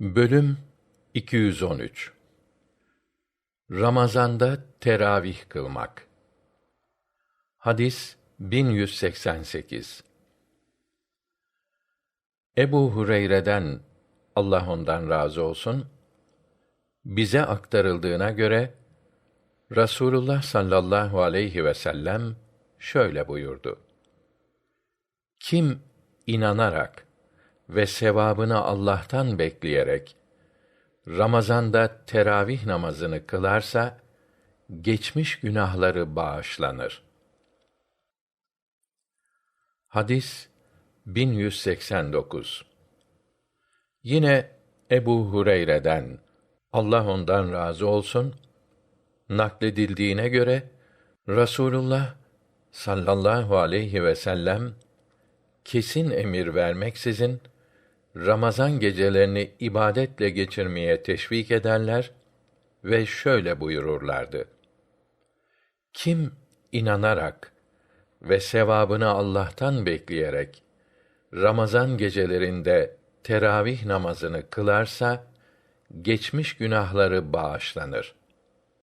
Bölüm 213 Ramazanda teravih kılmak. Hadis 1188. Ebu Hureyre'den Allah ondan razı olsun bize aktarıldığına göre Rasulullah sallallahu aleyhi ve sellem şöyle buyurdu. Kim inanarak ve sevabını Allah'tan bekleyerek Ramazanda teravih namazını kılarsa geçmiş günahları bağışlanır. Hadis 1189 Yine Ebu Hureyre'den Allah ondan razı olsun nakledildiğine göre Rasulullah sallallahu aleyhi ve sellem kesin emir vermeksizin Ramazan gecelerini ibadetle geçirmeye teşvik ederler ve şöyle buyururlardı. Kim inanarak ve sevabını Allah'tan bekleyerek Ramazan gecelerinde teravih namazını kılarsa geçmiş günahları bağışlanır.